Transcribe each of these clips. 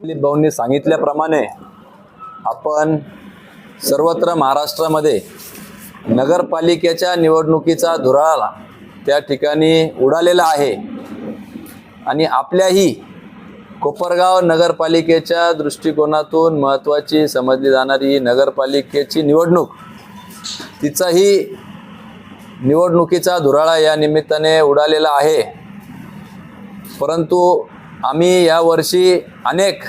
दिलीप भाऊंनी सांगितल्याप्रमाणे आपण सर्वत्र महाराष्ट्रामध्ये नगरपालिकेच्या निवडणुकीचा धुराळा त्या ठिकाणी उडालेला आहे. आणि आपल्याही कोपरगाव नगरपालिकेच्या दृष्टिकोनातून महत्त्वाची समजली जाणारी ही नगरपालिकेची निवडणूक तिचाही निवडणुकीचा धुराळा या निमित्ताने उडालेला आहे. परंतु आम्ही यावर्षी अनेक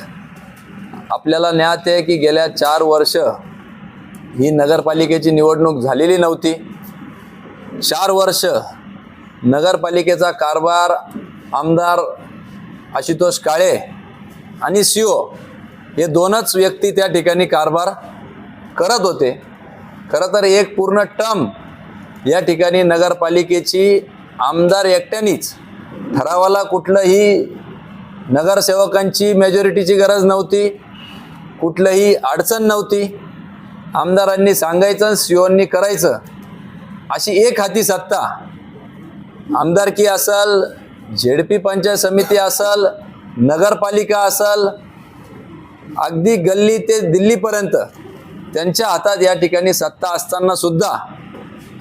आपल्याला ज्ञात आहे की गेल्या चार वर्ष ही नगरपालिकेची निवडणूक झालेली नव्हती. चार वर्ष नगरपालिकेचा कारभार आमदार आशुतोष काळे आणि सी ओ हे दोनच व्यक्ती त्या ठिकाणी कारभार करत होते. खरं तर एक पूर्ण टर्म या ठिकाणी नगरपालिकेची आमदार एकट्यानेच ठरावाला कुठलंही नगरसेवकांची मेजॉरिटीची गरज नव्हती. कुठलंही अडचण नव्हती. आमदारांनी सांगायचं सीओंनी करायचं. अशी एक हाती सत्ता. आमदारकी असल झेडपी पंचायत समिती असल नगरपालिका असल अगदी गल्ली ते दिल्लीपर्यंत त्यांच्या हातात या ठिकाणी सत्ता असताना सुद्धा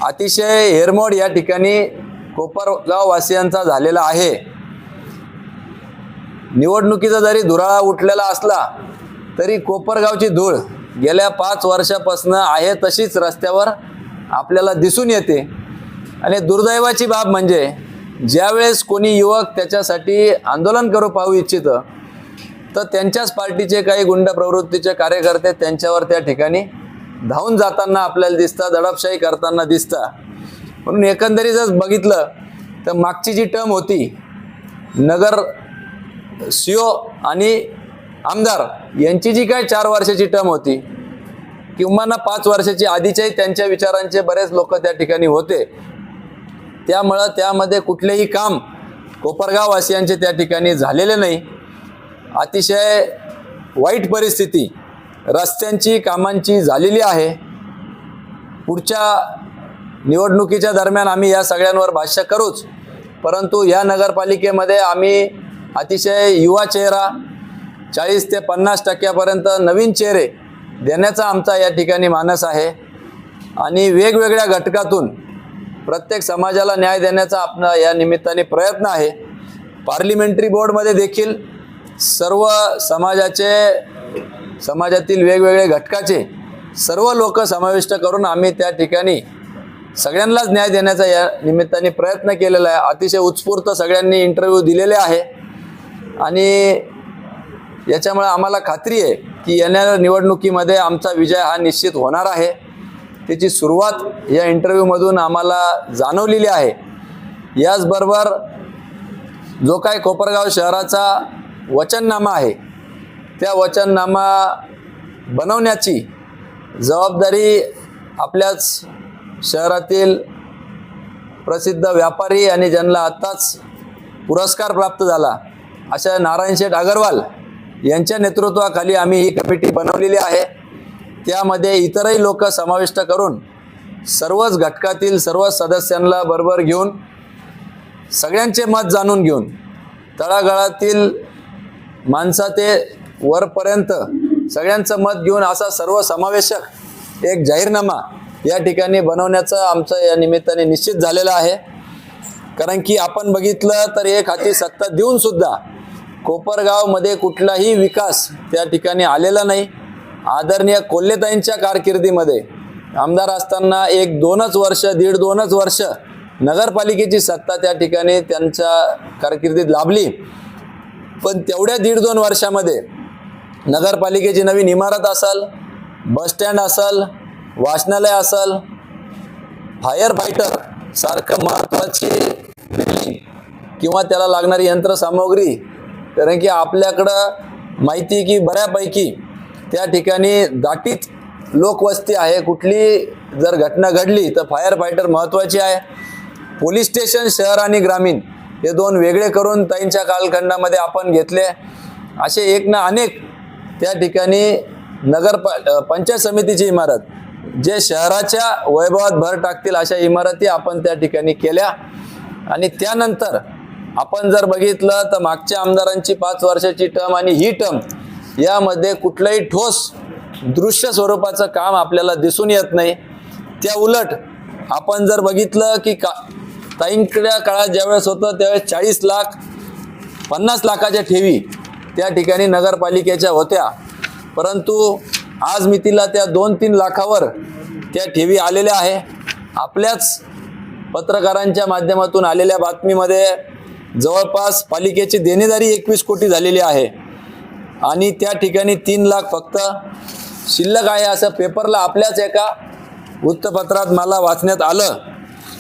अतिशय हेरमोड या ठिकाणी कोपरगाववासियांचा झालेला आहे. निवडणुकीचा जरी धुराळा उठलेला असला तरी कोपरगावची धूळ गेल्या पाच वर्षापासून आहे तशीच रस्त्यावर आपल्याला दिसून येते. आणि दुर्दैवाची बाब म्हणजे ज्यावेळेस कोणी युवक त्याच्यासाठी आंदोलन करू पाहू इच्छितं तर त्यांच्याच पार्टीचे काही गुंड प्रवृत्तीचे कार्यकर्ते त्यांच्यावर त्या ठिकाणी धावून जाताना आपल्याला दिसतात दडपशाही करताना दिसतात म्हणून एकंदरीतच बघितलं तर मागची जी टर्म होती नगर सीओ आणि आमदार यांची जी काय चार वर्षाची टर्म होती किंवा ना पाच वर्षाची आधीच्याही त्यांच्या विचारांचे बरेच लोक त्या ठिकाणी होते. त्यामुळं त्यामध्ये कुठलेही काम कोपरगाववासियांचे त्या ठिकाणी झालेले नाही. अतिशय वाईट परिस्थिती रस्त्यांची कामांची झालेली आहे. पुढच्या निवडणुकीच्या दरम्यान आम्ही या सगळ्यांवर भाष्य करूच परंतु या नगरपालिकेमध्ये आम्ही अतिशय युवा चेहरा चाळीस ते पन्नास टक्क्यापर्यंत नवीन चेहरे देण्याचा आमचा या ठिकाणी मानस आहे. आणि वेगवेगळ्या घटकातून प्रत्येक समाजाला न्याय देण्याचा आपला या निमित्ताने प्रयत्न आहे. पार्लिमेंटरी बोर्डमध्ये देखील सर्व समाजाचे समाजातील वेगवेगळे घटकाचे सर्व लोक समाविष्ट करून आम्ही त्या ठिकाणी सगळ्यांनाच न्याय देण्याचा या निमित्ताने प्रयत्न केलेला आहे. अतिशय उत्स्फूर्त सगळ्यांनी इंटरव्ह्यू दिलेले आहे. आणि याच्यामुळे आम्हाला खात्री आहे की येणाऱ्या निवडणुकीमध्ये आमचा विजय हा निश्चित होणार आहे. त्याची सुरुवात या इंटरव्ह्यूमधून आम्हाला जाणवलेली आहे. याचबरोबर जो काय कोपरगाव शहराचा वचननामा आहे त्या वचननामा बनवण्याची जबाबदारी आपल्याच शहरातील प्रसिद्ध व्यापारी आणि ज्यांना आत्ताच पुरस्कार प्राप्त झाला अशा नारायण शेठ अगरवाल यांच्या नेतृत्वाखाली आम्ही ही कमिटी बनवलेली आहे. त्यामध्ये इतरही लोक समाविष्ट करून सर्वच घटकातील सर्व सदस्यांना बरोबर घेऊन सगळ्यांचे मत जाणून घेऊन तळागाळातील माणसा ते वरपर्यंत सगळ्यांचं मत घेऊन असा सर्व समावेशक एक जाहीरनामा या ठिकाणी बनवण्याचं आमचं या निमित्ताने निश्चित झालेलं आहे. कारण की आपण बघितलं तर एक हाती सत्ता देऊनसुद्धा कोपरगावमध्ये कुठलाही विकास त्या ठिकाणी आलेला नाही. आदरणीय कोल्हेताईंच्या कारकिर्दीमध्ये आमदार असताना एक दोनच वर्ष दीड दोनच वर्ष नगरपालिकेची सत्ता त्या ठिकाणी त्यांच्या कारकिर्दीत लाभली. पण तेवढ्या दीड दोन वर्षामध्ये नगरपालिकेची नवीन इमारत असेल बसस्टँड असेल वाचनालय असेल फायर फायटर सारखं महत्त्वाची किंवा त्याला लागणारी यंत्रसामुग्री कारण की आपल्याकडं माहिती की बऱ्यापैकी त्या ठिकाणी दाटीत लोकवस्ती आहे. कुठली जर घटना घडली तर फायर फायटर महत्त्वाची आहे. पोलीस स्टेशन शहर आणि ग्रामीण हे दोन वेगळे करून ताईंच्या कालखंडामध्ये आपण घेतले. असे एक ना अनेक त्या ठिकाणी नगर पंचायत समितीची इमारत जे शहराच्या वैभवात भर टाकतील अशा इमारती आपण त्या ठिकाणी केल्या. आणि त्यानंतर आपण जर बघितलं तर मागच्या आमदारांची पाच वर्षाची टर्म आणि ही टर्म यामध्ये कुठलंही ठोस दृश्य स्वरूपाचं काम आपल्याला दिसून येत नाही. त्या उलट आपण जर बघितलं की का ताईंकड्या काळात ज्यावेळेस होतं त्यावेळेस चाळीस लाख पन्नास लाखाच्या ठेवी त्या ठिकाणी नगरपालिकेच्या होत्या. परंतु आज मितीला त्या दोन तीन लाखावर त्या ठेवी आलेल्या आहे. आपल्याच पत्रकारांच्या माध्यमातून आलेल्या बातमीमध्ये जवळपास पालिकेची देणेदारी एकवीस कोटी झालेली आहे. आणि त्या ठिकाणी तीन लाख फक्त शिल्लक आहे असं पेपरला आपल्याच एका वृत्तपत्रात मला वाचण्यात आलं.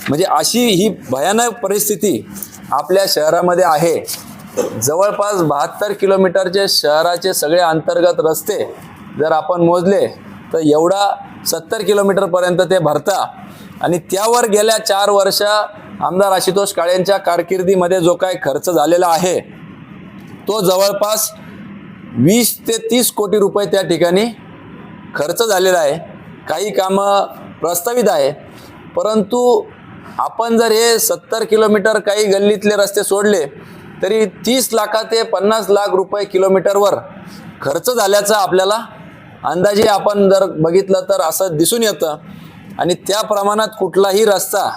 म्हणजे अशी ही भयानक परिस्थिती आपल्या शहरामध्ये आहे. जवळपास बहात्तर किलोमीटरचे शहराचे सगळे अंतर्गत रस्ते जर आपण मोजले तर एवढा सत्तर किलोमीटरपर्यंत ते भरता. आणि त्यावर गेल्या चार वर्ष आमदार आशुतोष काळेंच्या कारकिर्दीमध्ये जो काय खर्च झालेला आहे तो जवळपास वीस ते तीस कोटी रुपये त्या ठिकाणी खर्च झालेला आहे. काही कामं प्रस्तावित आहे. परंतु आपण जर हे सत्तर किलोमीटर काही गल्लीतले रस्ते सोडले तरी तीस लाखा ते पन्नास लाख रुपये किलोमीटरवर खर्च झाल्याचा आपल्याला अंदाजे आपण जर बघितलं तर असं दिसून येतं. आणि त्या प्रमाणात कुठलाही रस्ता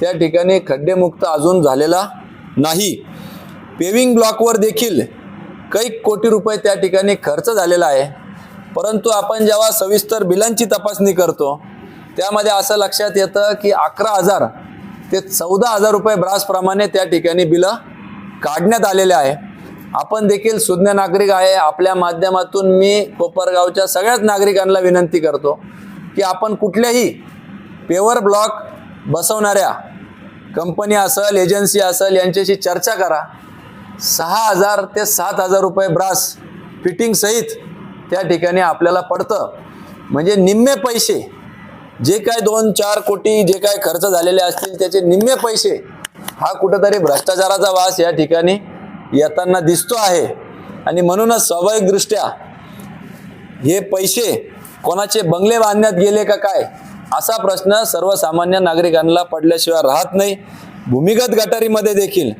त्या ठिकाणी खड्डेमुक्त अजून झालेला नाही. पेविंग ब्लॉकवर देखील काही कोटी रुपये त्या ठिकाणी खर्च झालेला आहे. परंतु आपण जेव्हा सविस्तर बिलांची तपासणी करतो त्यामध्ये असं लक्षात येतं की अकरा हजार ते चौदा हजार रुपये ब्रासप्रमाणे त्या ठिकाणी बिलं काढण्यात आलेले आहे. आपण देखील सुज्ञ नागरिक आहे. आपल्या माध्यमातून मी कोपरगावच्या सगळ्याच नागरिकांना विनंती करतो की आपण कुठल्याही पेवर ब्लॉक बसवणाऱ्या कंपनी असेल एजन्सी असेल यांच्याशी चर्चा करा. सहा हजार ते सात हजार रुपये ब्रास फिटिंगसहित त्या ठिकाणी आपल्याला पडतं. म्हणजे निम्मे पैसे जे काय दोन चार कोटी जे काय खर्च झालेले असतील त्याचे निम्मे पैसे हा कुठंतरी भ्रष्टाचाराचा वास या ठिकाणी येताना दिसतो आहे. आणि म्हणूनच स्वाभाविकदृष्ट्या हे पैसे कोणाचे बंगले बांधण्यात गेले का काय असा प्रश्न सर्वसामान्य नागरिकांना पडल्याशिवाय राहत नाही. भूमिगत गटारीमध्ये देखील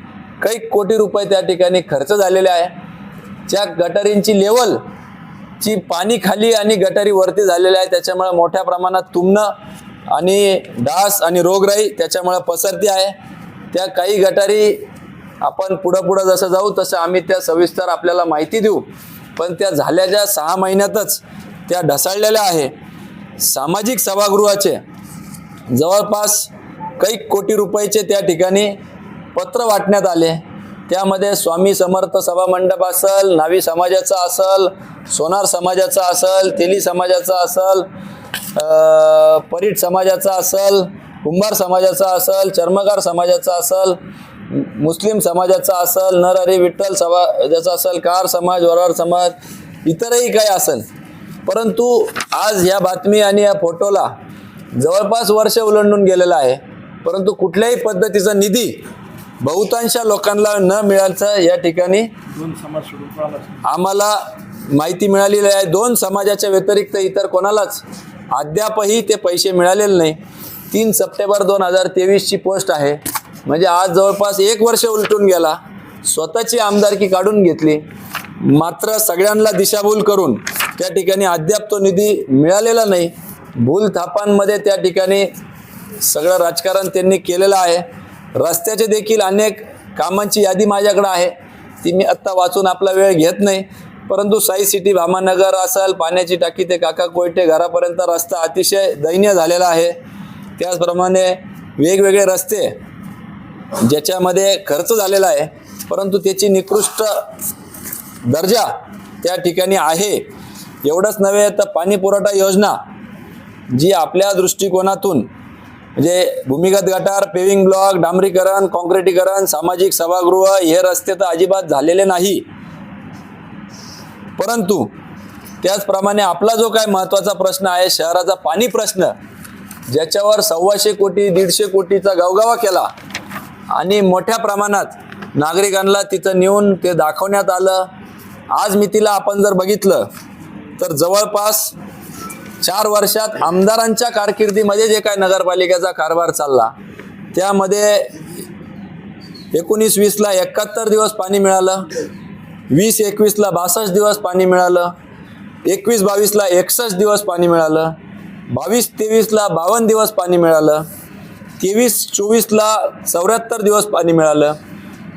काही कोटी रुपये त्या ठिकाणी खर्च झालेले आहे. ज्या गटारींची लेवल ची पाणी खाली आणि गटारी वरती झालेल्या आहे त्याच्यामुळे मोठ्या प्रमाणात तुमणं आणि डास आणि रोगराई त्याच्यामुळे पसरती आहे. त्या काही गटारी आपण पुढं पुढं जसं जाऊ तसं आम्ही त्या सविस्तर आपल्याला माहिती देऊ. पण त्या झाल्याच्या सहा महिन्यातच त्या ढसाळलेल्या आहे. सामाजिक सभागृहाचे जवळपास काही कोटी रुपयाचे त्या ठिकाणी पत्र वाटण्यात आले. त्यामध्ये स्वामी समर्थ सभा मंडप असल नावी समाजाचा असल सोनार समाजाचा असल तेली समाजाचा असल परीट समाजाचा असल कुंभार समाजाचा असल चर्मकार समाजाचा असल मुस्लिम समाजाचा असल नरहरी विठ्ठल समाजाचा असल कार समाज वरार समाज इतरही काही असेल. परंतु आज या बातमी आणि या फोटोला जवळपास वर्ष उलंडून गेलेलं आहे. परंतु कुठल्याही पद्धतीचा निधी बहुतांश लोकांना न मिळायचं या ठिकाणी आम्हाला माहिती मिळालेली आहे. दोन समाजाच्या व्यतिरिक्त इतर कोणालाच अद्यापही ते पैसे मिळालेले नाही. तीन सप्टेंबर दोन हजार तेवीसची पोस्ट आहे. म्हणजे आज जवळपास एक वर्ष उलटून गेला. स्वतःची आमदारकी काढून घेतली. मात्र सगळ्यांना दिशाभूल करून त्या ठिकाणी अद्याप तो निधी मिळालेला नाही. भूल थापांमध्ये त्या ठिकाणी सगळं राजकारण त्यांनी केलेलं आहे. रस्त्याचे देखील अनेक कामांची यादी माझ्याकडे आहे. ती मी आत्ता वाचून आपला वेळ घेत नाही. परंतु साई सिटी भामानगर असेल पाण्याची टाकी ते काका कोयटे घरापर्यंत रस्ता अतिशय दयनीय झालेला आहे. त्याचप्रमाणे वेगवेगळे रस्ते ज्याच्यामध्ये खर्च झालेला आहे. परंतु त्याची निकृष्ट दर्जा त्या ठिकाणी आहे. एवढंच नव्हे तर पाणी पुरवठा योजना जी आपल्या दृष्टिकोनातून म्हणजे भूमिगत गटार पेविंग ब्लॉक डांबरीकरण कॉन्क्रिटीकरण सामाजिक सभागृह हे रस्ते तर अजिबात झालेले नाही. परंतु त्याचप्रमाणे आपला जो काय महत्त्वाचा प्रश्न आहे शहराचा पाणी प्रश्न ज्याच्यावर सव्वाशे कोटी दीडशे कोटीचा गवगावा केला आणि मोठ्या प्रमाणात नागरिकांना तिथं नेऊन ते दाखवण्यात आलं. आज मितीला आपण जर बघितलं तर जवळपास चार वर्षात आमदारांच्या कारकिर्दीमध्ये जे काय नगरपालिकेचा कारभार चालला त्यामध्ये एकोणीस वीसला एकाहत्तर दिवस पाणी मिळालं वीस एकवीसला बासष्ट दिवस पाणी मिळालं एकवीस बावीसला एकसष्ट दिवस पाणी मिळालं बावीस तेवीसला बावन्न दिवस पाणी मिळालं तेवीस चोवीसला चौऱ्याहत्तर दिवस पाणी मिळालं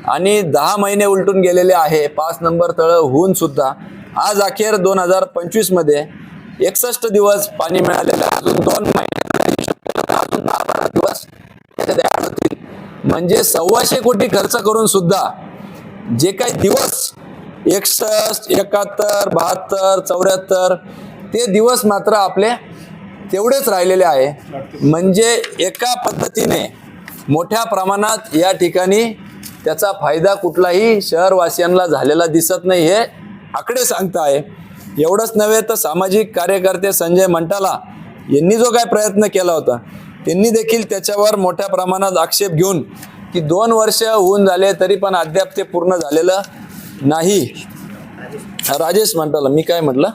आणि दहा महिने उलटून गेलेले आहे. पाच नंबर तळं होऊनसुद्धा आज अखेर दोन हजार पंचवीसमध्ये एकसष्ट दिवस पाणी मिळालेलं आहे. अजून दोन महिने अजून दहा बारा दिवस होतील. म्हणजे सव्वाशे कोटी खर्च करून सुद्धा जे काही दिवस एकसष्ट एकाहत्तर बहात्तर चौऱ्याहत्तर ते दिवस मात्र आपले तेवढेच राहिलेले आहे. म्हणजे एका पद्धतीने मोठ्या प्रमाणात या ठिकाणी त्याचा फायदा कुठलाही शहरवासियांना झालेला दिसत नाही हे आकडे सांगताय. एवढंच नव्हे तर सामाजिक कार्यकर्ते संजय मंटाला यांनी जो काय प्रयत्न केला होता त्यांनी देखील त्याच्यावर मोठ्या प्रमाणात आक्षेप घेऊन की दोन वर्ष होऊन झाले तरी पण अद्याप ते पूर्ण झालेलं नाही. राजेश मंटाला मी काय म्हटलं?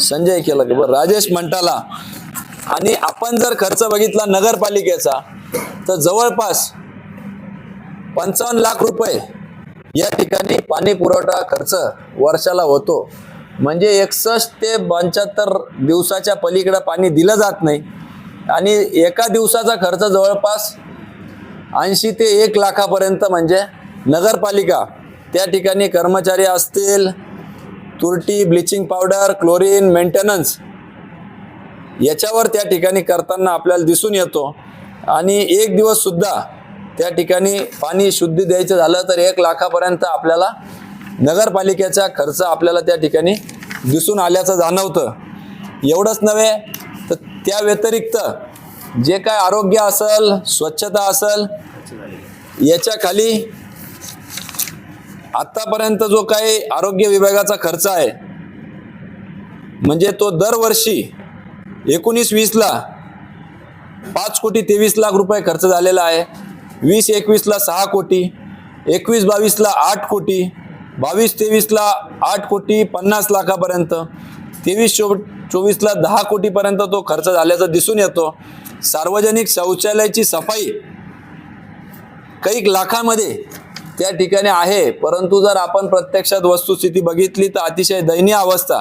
संजय केलं का? बरं राजेश मंटाला. आणि आपण जर खर्च बघितला नगरपालिकेचा तर जवळपास पंचावन्न लाख रुपये या ठिकाणी पाणी पुरवठा खर्च वर्षाला होतो. म्हणजे एकसष्ट ते पंच्याहत्तर दिवसाच्या पलीकडे पाणी दिलं जात नाही. आणि एका दिवसाचा खर्च जवळपास ऐंशी ते एक लाखापर्यंत म्हणजे नगरपालिका त्या ठिकाणी कर्मचारी असतील तुरटी ब्लिचिंग पावडर क्लोरीन मेंटेनन्स याच्यावर त्या ठिकाणी करताना आपल्याला दिसून येतो. आणि एक दिवस सुद्धा त्या ठिकाणी पाणी शुद्धी द्यायचं झालं तर एक लाखापर्यंत आपल्याला नगरपालिकेचा खर्च आपल्याला त्या ठिकाणी दिसून आल्याचं जाणवतं. एवढंच नव्हे तर त्या व्यतिरिक्त जे काय आरोग्य असेल स्वच्छता असेल याच्या खाली आतापर्यंत जो काही आरोग्य विभागाचा खर्च आहे म्हणजे तो दरवर्षी एकोणीस वीसला पाच कोटी तेवीस लाख रुपये खर्च झालेला आहे. वीस एकवीसला सहा कोटी एकवीस बावीसला आठ कोटी बावीस तेवीसला आठ कोटी पन्नास लाखापर्यंत तेवीस चो चोवीसला दहा कोटीपर्यंत तो खर्च झाल्याचा दिसून येतो. सार्वजनिक शौचालयाची सफाई कैक लाखामध्ये त्या ठिकाणी आहे परंतु जर आपण प्रत्यक्षात वस्तुस्थिती बघितली तर अतिशय दयनीय अवस्था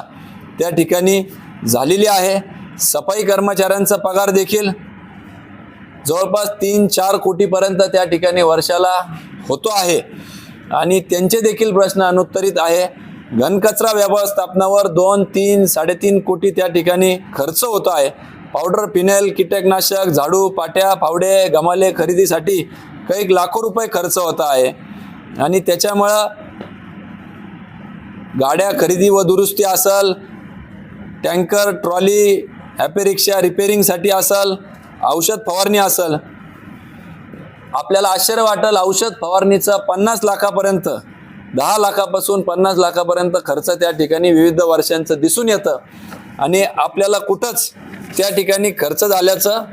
त्या ठिकाणी झालेली आहे. सफाई कर्मचाऱ्यांचा पगार देखील जवळपास तीन चार कोटीपर्यंत त्या ठिकाणी वर्षाला होतो आहे. आणि त्यांचे देखील प्रश्न अनुत्तरित आहे. घनकचरा व्यवस्थापनावर दोन तीन साडेतीन कोटी त्या ठिकाणी खर्च होतो आहे. पावडर फिनेल कीटकनाशक झाडू पाट्या फावडे गमाले खरेदीसाठी काही लाखो रुपये खर्च होत आहे. आणि त्याच्यामुळं गाड्या खरेदी व दुरुस्ती असल टँकर ट्रॉली ॲपेरिक्षा रिपेरिंगसाठी असल औषध फवारणी असल. आपल्याला आश्चर्य वाटेल औषध फवारणीचं पन्नास लाखापर्यंत दहा लाखापासून पन्नास लाखापर्यंत खर्च त्या ठिकाणी विविध वर्षांचं दिसून येतं. आणि आपल्याला कुठंच त्या ठिकाणी खर्च झाल्याचं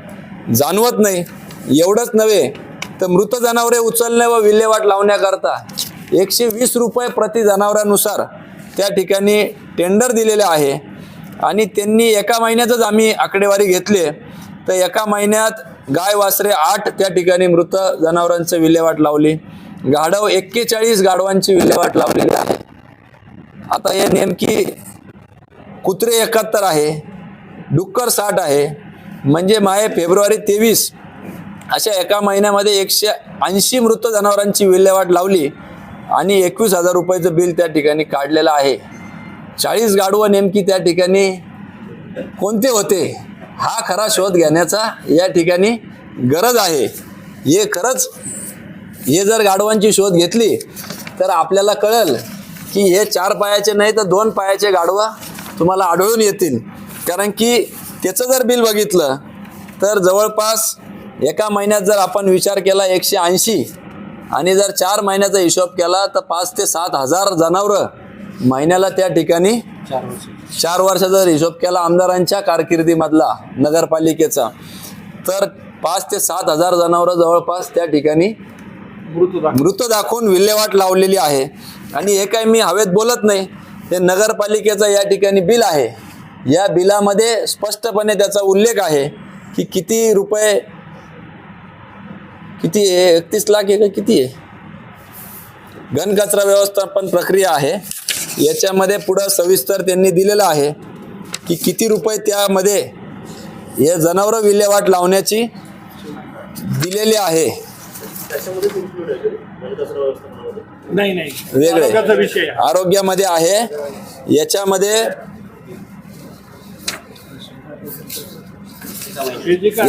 जाणवत नाही. एवढंच नव्हे तर मृत जनावरे उचलणे व विल्हेवाट लावण्याकरता एकशे वीस रुपये प्रति जनावरानुसार त्या ठिकाणी टेंडर दिलेले आहे. आणि त्यांनी एका महिन्यातच आम्ही आकडेवारी घेतली तर एका महिन्यात गाय वासरे आठ त्या ठिकाणी मृत जनावरांचं विल्हेवाट लावली. गाढव एक्केचाळीस गाढवांची विल्हेवाट लावलेली आहे. आता हे नेमकी कुत्रे एकाहत्तर आहे डुक्कर साठ आहे म्हणजे माहे फेब्रुवारी तेवीस अशा एका महिन्यामध्ये एकशे ऐंशी मृत जनावरांची विल्हेवाट लावली आणि एकवीस हजार रुपयाचं बिल त्या ठिकाणी काढलेलं आहे. चाळीस गाडवं नेमकी त्या ठिकाणी कोणते होते? हा खरा शोध घेण्याचा या ठिकाणी गरज आहे. हे खरंच हे जर गाढवांची शोध घेतली तर आपल्याला कळेल की हे चार पायाचे नाही तर दोन पायाचे गाढवा तुम्हाला आढळून येतील. कारण की त्याचं जर बिल बघितलं तर जवळपास एका महिन्यात जर आपण विचार केला एकशे ऐंशी आणि जर चार महिन्याचा हिशोब केला तर पाच ते सात हजार जनावरं महिन्याला त्या ठिकाणी चार वर्षाचा जर हिशोब केला आमदारांच्या कारकिर्दीमधला नगरपालिकेचा. तर पाच ते सात हजार जनावरं जवळपास त्या ठिकाणी मृत दाखवून विल्हेवाट लावलेली आहे. आणि हे काय मी हवेत बोलत नाही. हे नगरपालिकेचं या ठिकाणी बिल आहे. या बिलामध्ये स्पष्टपणे त्याचा उल्लेख आहे की किती रुपये किती आहे? एकतीस लाख आहे का किती आहे? घनकचरा व्यवस्थापन प्रक्रिया आहे. याच्यामध्ये पुढं सविस्तर त्यांनी दिलेलं आहे की किती रुपये त्यामध्ये हे जनावरं विल्हेवाट लावण्याची दिलेली आहे. नाही नाही. वेगळे. आरोग्यामध्ये आहे. याच्यामध्ये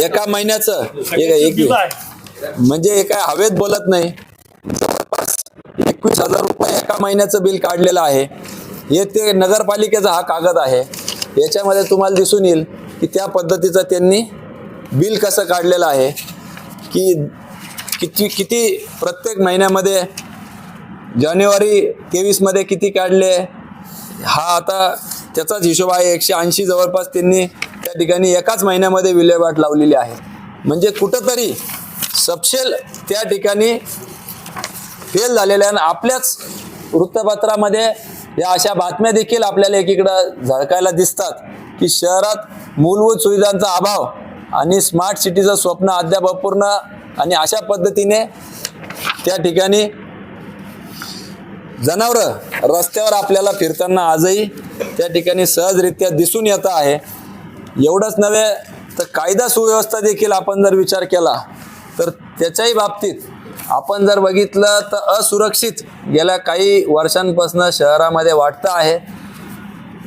एका महिन्याचं. एक- एक. म्हणजे काय हवेत बोलत नाही. एकवीस हजार रुपये एका महिन्याचं बिल काढलेलं आहे. हे ते नगरपालिकेचा हा कागद आहे. याच्यामध्ये तुम्हाला दिसून येईल की त्या पद्धतीचं त्यांनी बिल कसं काढलेलं आहे. की किती किती प्रत्येक महिन्यामध्ये जानेवारी तेवीसमध्ये किती काढले. हा आता त्याचाच हिशोब आहे. एकशे ऐंशी जवळपास त्यांनी त्या ठिकाणी एकाच महिन्यामध्ये विल्हेवाट लावलेली आहे. म्हणजे कुठंतरी सपशेल त्या ठिकाणी फेल झालेल्या आपल्याच वृत्तपत्रामध्ये या अशा बातम्या देखील आपल्याला एकीकडं झळकायला दिसतात की शहरात मूलभूत सुविधांचा अभाव आणि स्मार्ट सिटीचं स्वप्न अद्याप अपूर्ण आणि अशा पद्धतीने त्या ठिकाणी जनावरं रस्त्यावर आपल्याला फिरताना आजही त्या ठिकाणी सहजरित्या दिसून येत आहे. एवढंच नव्हे तर कायदा सुव्यवस्था देखील आपण जर विचार केला तर त्याच्याही बाबतीत आपण जर बघितलं तर असुरक्षित गेल्या काही वर्षांपासून शहरामध्ये वाटतं आहे.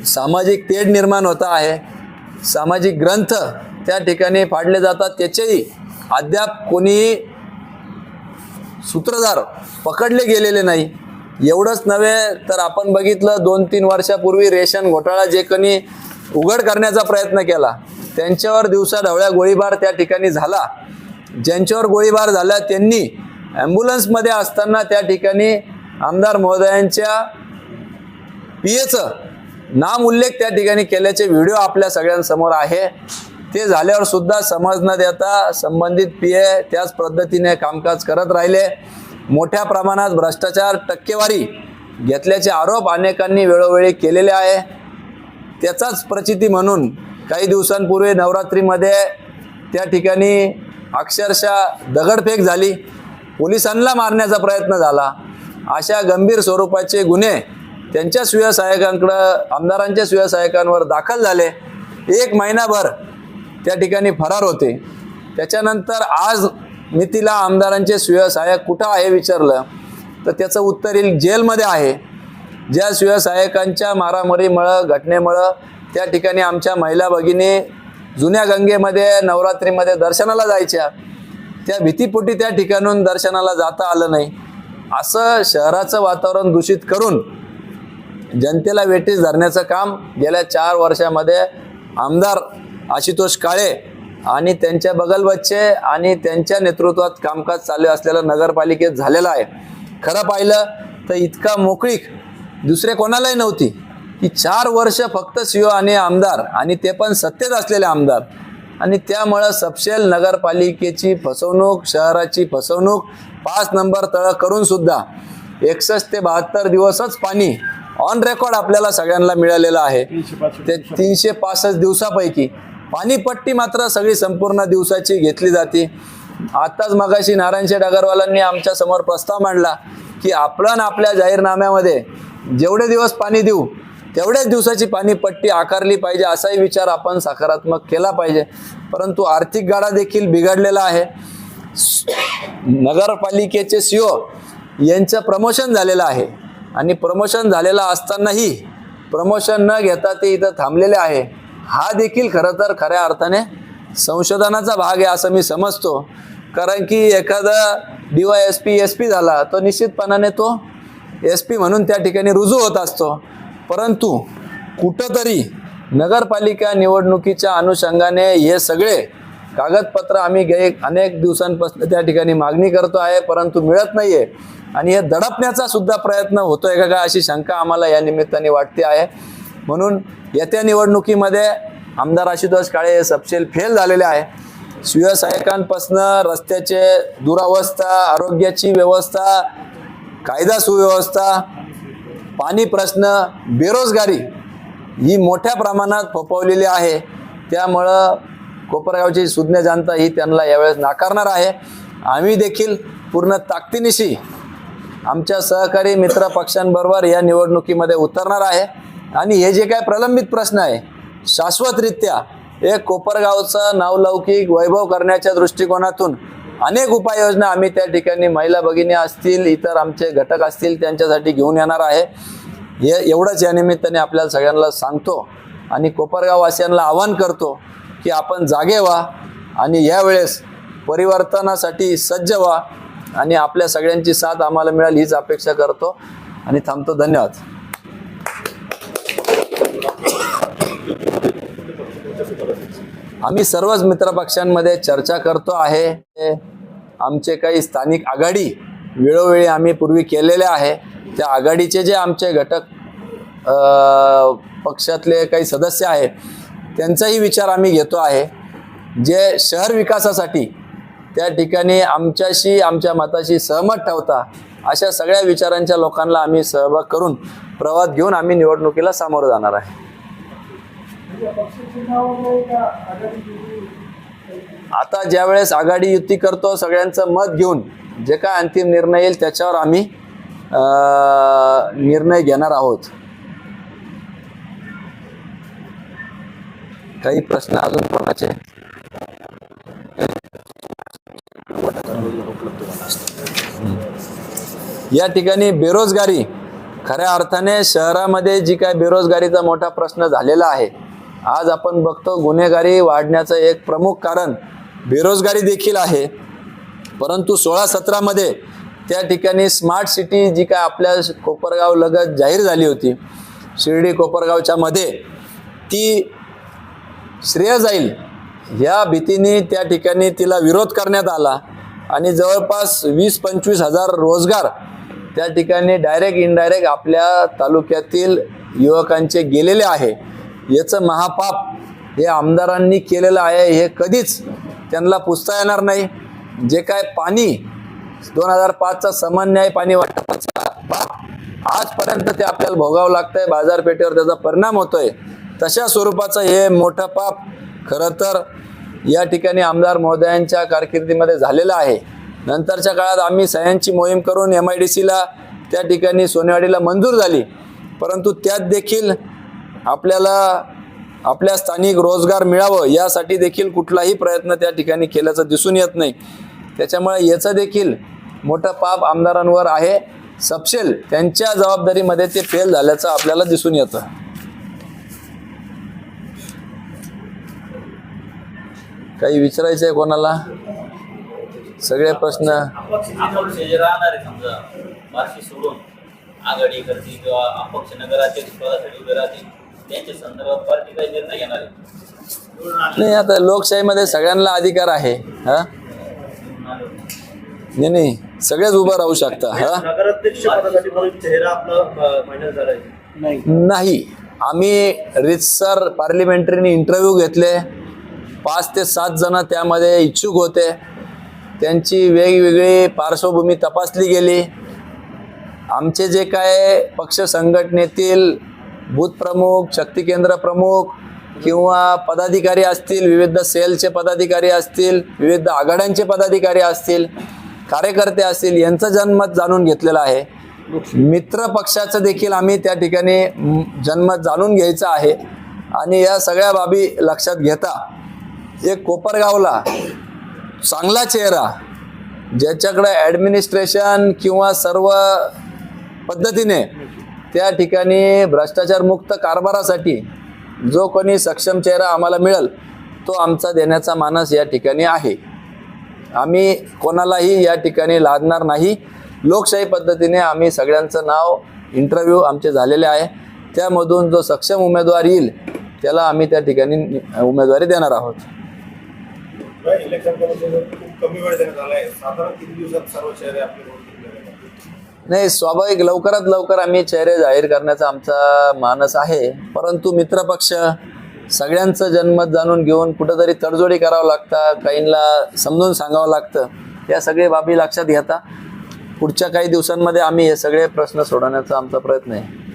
सामाजिक तेढ निर्माण होतं आहे. सामाजिक ग्रंथ त्या ठिकाणी फाडले जातात. त्याचेही अद्याप कोणी सूत्रधार पकडले गेलेले नाही. एवढंच नव्हे तर आपण बघितलं दोन तीन वर्षापूर्वी रेशन घोटाळा जे कोणी उघड करण्याचा प्रयत्न केला त्यांच्यावर दिवसा ढवळ्या गोळीबार त्या ठिकाणी झाला. ज्यांच्यावर गोळीबार झाला त्यांनी ॲम्ब्युलन्समध्ये असताना त्या ठिकाणी आमदार महोदयांच्या पीएचं नाम उल्लेख त्या ठिकाणी केल्याचे व्हिडिओ आपल्या सगळ्यांसमोर आहे. ते झाल्यावर सुद्धा समज न देता संबंधित पिये त्याच पद्धतीने कामकाज करत राहिले. मोठ्या प्रमाणात भ्रष्टाचार टक्केवारी घेतल्याचे आरोप अनेकांनी वेळोवेळी केलेले आहे. त्याचाच प्रचिती म्हणून काही दिवसांपूर्वी नवरात्रीमध्ये त्या ठिकाणी अक्षरशः दगडफेक झाली. पोलिसांना मारण्याचा प्रयत्न झाला. अशा गंभीर स्वरूपाचे गुन्हे त्यांच्या सुव्यवसायकांकडं आमदारांच्या सुव्यवसायकांवर दाखल झाले. एक महिनाभर त्या ठिकाणी फरार होते. त्याच्यानंतर आज मितीला आमदारांचे सुव्यवसायक कुठं आहे विचारलं? तर त्याचं उत्तर येईल जेलमध्ये आहे. ज्या सुव्यवसायकांच्या मारामारीमुळं घटनेमुळं त्या ठिकाणी आमच्या महिला भगिनी जुन्या गंगेमध्ये नवरात्रीमध्ये दर्शनाला जायच्या. त्या भीतीपोटी त्या ठिकाणून दर्शनाला जाता आलं नाही. असं शहराचं वातावरण दूषित करून जनतेला वेटीस धरण्याचं काम गेल्या चार वर्षामध्ये आमदार आशुतोष काळे आणि त्यांच्या बगलबच्चे आणि त्यांच्या नेतृत्वात कामकाज चालू असलेलं नगरपालिकेत झालेलं आहे. खरं पाहिलं तर इतका मोकळीक दुसरे कोणालाही नव्हती. की चार वर्ष फक्त सीओ आणि आमदार आणि ते पण सत्तेत असलेले आमदार आणि त्यामुळं सपशेल नगरपालिकेची फसवणूक शहराची फसवणूक पाच नंबर तळ करून सुद्धा एकसष्ट ते बहात्तर दिवसच पाणी ऑन रेकॉर्ड आपल्याला सगळ्यांना मिळालेलं आहे. ते तीनशे पासष्ट दिवसापैकी पाणीपट्टी मात्र सगळी संपूर्ण दिवसाची घेतली जाते. आत्ताच मगाशी नारायण शेठ अगरवालांनी आमच्यासमोर प्रस्ताव मांडला की आपण आपल्या जाहीरनाम्यामध्ये जेवढे दिवस पाणी देऊ तेवढ्याच दिवसाची पाणीपट्टी आकारली पाहिजे असाही विचार आपण सकारात्मक केला पाहिजे. परंतु आर्थिक गाडा देखील बिघडलेला आहे. नगरपालिकेचे सीओ यांचं प्रमोशन झालेलं आहे. आणि प्रमोशन झालेलं असतानाही प्रमोशन न घेता ते इथं थांबलेले आहे. हा देखील खरं तर खऱ्या अर्थाने संशोधनाचा भाग आहे असं मी समजतो. कारण की एखादा D Y S P S P झाला तो निश्चितपणाने तो एस पी म्हणून त्या ठिकाणी रुजू होत असतो. परंतु कुठंतरी नगरपालिका निवडणुकीच्या अनुषंगाने हे सगळे कागदपत्र आम्ही गे अनेक दिवसांपासून त्या ठिकाणी मागणी करतो आहे परंतु मिळत नाही आहे आणि हे दडपण्याचा सुद्धा प्रयत्न आहे का का अशी शंका आम्हाला या निमित्ताने वाटते आहे. म्हणून येत्या निवडणुकीमध्ये आमदार आशुतोष काळे हे सपशेल फेल झालेले आहे. सुव्यवसायकांपासून रस्त्याचे दुरावस्था आरोग्याची व्यवस्था कायदा सुव्यवस्था पाणी प्रश्न बेरोजगारी ही मोठ्या प्रमाणात फोफवलेली आहे. त्यामुळं कोपरगावची सुज्ञ जनता ही त्यांना यावेळेस नाकारणार आहे. आम्ही देखील पूर्ण ताकदीनिशी आमच्या सहकारी मित्र पक्षांबरोबर या निवडणुकीमध्ये उतरणार आहे. आणि हे जे काय प्रलंबित प्रश्न आहे शाश्वतरित्या एक कोपरगावचं नावलौकिक वैभव करण्याच्या दृष्टिकोनातून अनेक उपाययोजना आम्ही त्या ठिकाणी महिला भगिनी असतील इतर आमचे घटक असतील त्यांच्यासाठी घेऊन येणार आहे. हे एवढंच या निमित्ताने आपल्याला सगळ्यांना सांगतो आणि कोपरगाववासियांना आवाहन करतो की आपण जागे व्हा आणि यावेळेस परिवर्तनासाठी सज्ज व्हा आणि आपल्या सगळ्यांची साथ आम्हाला मिळाली हीच अपेक्षा करतो आणि थांबतो. धन्यवाद. आम्ही सर्वच मित्रपक्षांमध्ये चर्चा करतो आहे. आमचे काही स्थानिक आघाडी वेळोवेळी आम्ही पूर्वी केलेले आहे. त्या आघाडीचे जे आमचे घटक पक्षातले काही सदस्य आहे त्यांचाही विचार आम्ही घेतो आहे. जे शहर विकासासाठी त्या ठिकाणी आमच्याशी आमच्या मताशी सहमत ठेवता अशा सगळ्या विचारांच्या लोकांना आम्ही सहभाग करून प्रवास घेऊन आम्ही निवडणुकीला सामोरं जाणार आहे. आता ज्यावेळेस आघाडी युती करतो सगळ्यांचं मत घेऊन जे काय अंतिम निर्णय येईल त्याच्यावर आम्ही निर्णय घेणार आहोत. काही प्रश्न अजून कोणाचे? या ठिकाणी बेरोजगारी. खऱ्या अर्थाने शहरामध्ये जी काय बेरोजगारीचा मोठा प्रश्न झालेला आहे आज आपण बघतो गुन्हेगारी वाढण्याचं एक प्रमुख कारण बेरोजगारी देखील आहे. परंतु सोळा सतरामध्ये त्या ठिकाणी स्मार्ट सिटी जी काय आपल्या कोपरगाव लगत जाहीर झाली होती. शिर्डी कोपरगावच्या मध्ये ती श्रेय जाईल ह्या भीतीने त्या ठिकाणी तिला विरोध करण्यात आला. आणि जवळपास वीस पंचवीस हजार रोजगार त्या ठिकाणी डायरेक्ट इनडायरेक्ट आपल्या तालुक्यातील युवकांचे गेलेले आहे. याचं महापाप हे आमदारांनी केलेलं आहे हे कधीच त्यांना पुसता येणार नाही. जे काय पाणी दोन हजार पाचचा समान न्याय पाणी वाटपाचा पाप आजपर्यंत ते आपल्याला भोगावं लागतंय बाजारपेठेवर त्याचा परिणाम होतोय. तशा स्वरूपाचं हे मोठं पाप खरं तर या ठिकाणी आमदार महोदयांच्या कारकिर्दीमध्ये झालेलं आहे. नंतरच्या काळात आम्ही सह्यांची मोहीम करून एम आय डी सीला त्या ठिकाणी सोनेवाडीला मंजूर झाली. परंतु त्यात देखील आपल्याला आपल्या स्थानिक रोजगार मिळावं यासाठी देखील कुठलाही प्रयत्न त्या ठिकाणी केल्याचं दिसून येत नाही. त्याच्यामुळे याचं देखील मोठं पाप आमदारांवर आहे. सपशेल त्यांच्या जबाबदारीमध्ये ते फेल झाल्याचं आपल्याला दिसून येतं. काही विचारायचं आहे कोणाला? सगळे प्रश्न अपक्ष राहणार नाही आता लोकशाहीमध्ये सगळ्यांना अधिकार आहे हा? नाही नाही सगळेच उभं राहू शकता हा? नगराध्यक्ष पदासाठी म्हणून चेहरा आपला फायनल झालाय नाही. नाही आम्ही रितसर पार्लिमेंटरीने इंटरव्ह्यू घेतले. पाच ते सात जण त्यामध्ये इच्छुक होते. त्यांची वेगवेगळी पार्श्वभूमी तपासली गेली. आमचे जे काय पक्ष संघटनेतील बूथ प्रमुख शक्ती केंद्र प्रमुख किंवा पदाधिकारी असतील विविध सेलचे पदाधिकारी असतील विविध आघाड्यांचे पदाधिकारी असतील कार्यकर्ते असतील यांचं जनमत जाणून घेतलेलं आहे. मित्र पक्षाचं देखील आम्ही त्या ठिकाणी जन्मत जनमत जाणून घ्यायचं आहे. आणि या सगळ्या बाबी लक्षात घेता. एक कोपरगावला चांगला चेहरा ज्याच्याकडे ॲडमिनिस्ट्रेशन किंवा सर्व पद्धतीने त्या ठिकाणी भ्रष्टाचारमुक्त कारभारासाठी जो कोणी सक्षम चेहरा आम्हाला मिळेल तो आमचा देण्याचा मानस या ठिकाणी आहे. आम्ही कोणालाही या ठिकाणी लादणार नाही. लोकशाही पद्धतीने आम्ही सगळ्यांचं नाव इंटरव्ह्यू आमचे झालेले आहे. त्यामधून जो सक्षम उमेदवार येईल त्याला आम्ही त्या ठिकाणी उमेदवारी देणार आहोत. इलेक्शन कमी वेळ देण्यात आलाय. साधारण किती दिवसात सर्व चेहरे आपले नाही स्वाभाविक लवकरात लवकर आम्ही चेहरे जाहीर करण्याचा आमचा मानस आहे. परंतु मित्रपक्ष सगळ्यांचं जनमत जाणून घेऊन कुठंतरी तडजोडी करावं लागतं काहींना समजून सांगावं लागतं या सगळे बाबी लक्षात घेता. पुढच्या काही दिवसांमध्ये आम्ही हे सगळे प्रश्न सोडवण्याचा आमचा प्रयत्न आहे.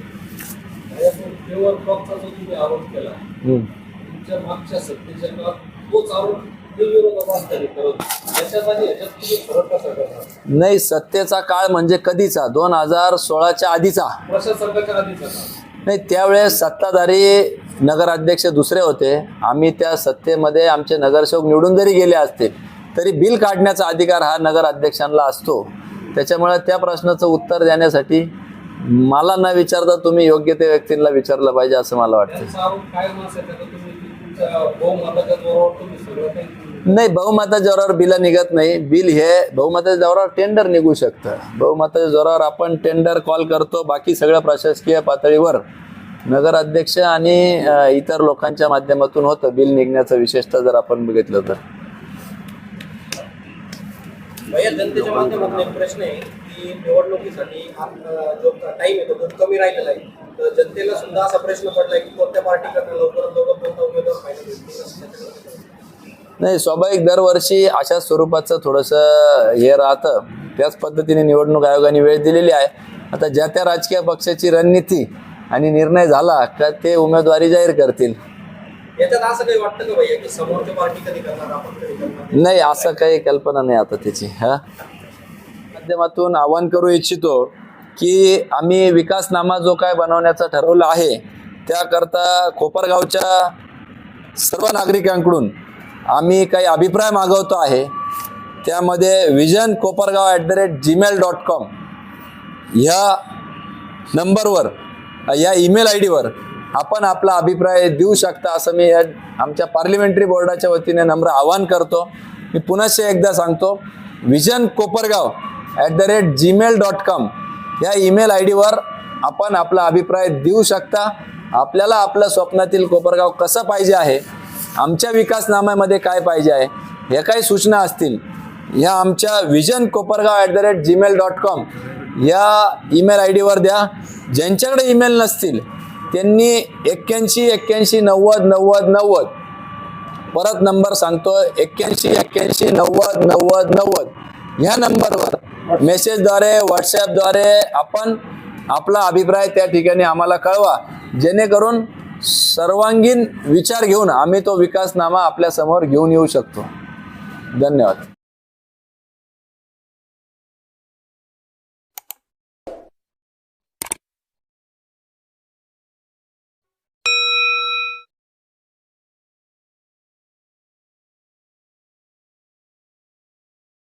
मागच्या नाही सत्तेचा काळ म्हणजे कधीचा? दोन हजार सोळाच्या आधीचा. आधीचा नाही त्यावेळेस सत्ताधारी नगराध्यक्ष दुसरे होते. आम्ही त्या सत्तेमध्ये आमचे नगरसेवक निवडून जरी गेले असते तरी बिल काढण्याचा अधिकार हा नगराध्यक्षांना असतो. त्याच्यामुळे त्या प्रश्नाचं उत्तर देण्यासाठी मला न विचारता तुम्ही योग्य त्या व्यक्तींना विचारलं पाहिजे असं मला वाटतं. नाही बहुमताच्या जोरावर बिलं निघत नाही. बिल हे बहुमताच्या जोरावर टेंडर निघू शकतं. बहुमताच्या जोरावर आपण टेंडर कॉल करतो बाकी सगळ्या प्रशासकीय पातळीवर. नगराध्यक्ष आणि इतर लोकांच्या माध्यमातून होतं बिल निघण्याचं विशेषतः जर आपण बघितलं तर. जनतेच्या माध्यमातून एक प्रश्न आहे की निवडणुकीसाठी जो टाइम आहे तो कमी राहिलेला आहे. तर जनतेला सुद्धा असा प्रश्न पडलाय की कोणत्या पार्टीकडनं लवकरात लवकर कोणता उमेदवार नाही स्वाभाविक दरवर्षी अशा स्वरूपाचं थोडंसं हे राहतं. त्याच पद्धतीने निवडणूक आयोगाने वेळ दिलेली आहे. आता ज्या त्या राजकीय पक्षाची रणनीती आणि निर्णय झाला का ते उमेदवारी जाहीर करतील. नाही असं काही कल्पना नाही आता त्याची हा. माध्यमातून आवाहन करू इच्छितो की आम्ही विकासनामा जो काय बनवण्याचा ठरवलं आहे त्याकरता कोपरगावच्या सर्व नागरिकांकडून आम्ही काही अभिप्राय मागवतो आहे. त्यामध्ये vision Kopargaon at the rate Gmail dot com ह्या नंबरवर या ईमेल आय डीवर आपण आपला अभिप्राय देऊ शकता असं मी या आमच्या पार्लिमेंटरी बोर्डाच्या वतीने नम्र आवाहन करतो. मी पुनश्च एकदा सांगतो vision Kopargaon at the rate Gmail dot com या ईमेल आय डीवर आपण आपला अभिप्राय देऊ शकता. आपल्याला आपलं स्वप्नातील कोपरगाव कसं पाहिजे आहे आमच्या विकासनाम्यामध्ये काय पाहिजे आहे? ह्या काही सूचना असतील. ह्या आमच्या vision Kopargaon at the rate Gmail dot com या ईमेल आय डीवर द्या. ज्यांच्याकडे ईमेल नसतील त्यांनी एक्क्याऐंशी एक्क्याऐंशी नव्वद नव्वद नव्वद. परत नंबर सांगतो एक्क्याऐंशी एक्क्याऐंशी नव्वद नव्वद नव्वद. ह्या नंबरवर मेसेजद्वारे व्हॉट्सॲपद्वारे आपण आपला अभिप्राय त्या ठिकाणी आम्हाला कळवा. जेणेकरून सर्वांगीण विचार घेऊन आम्ही तो विकासनामा आपल्यासमोर घेऊन येऊ शकतो. धन्यवाद.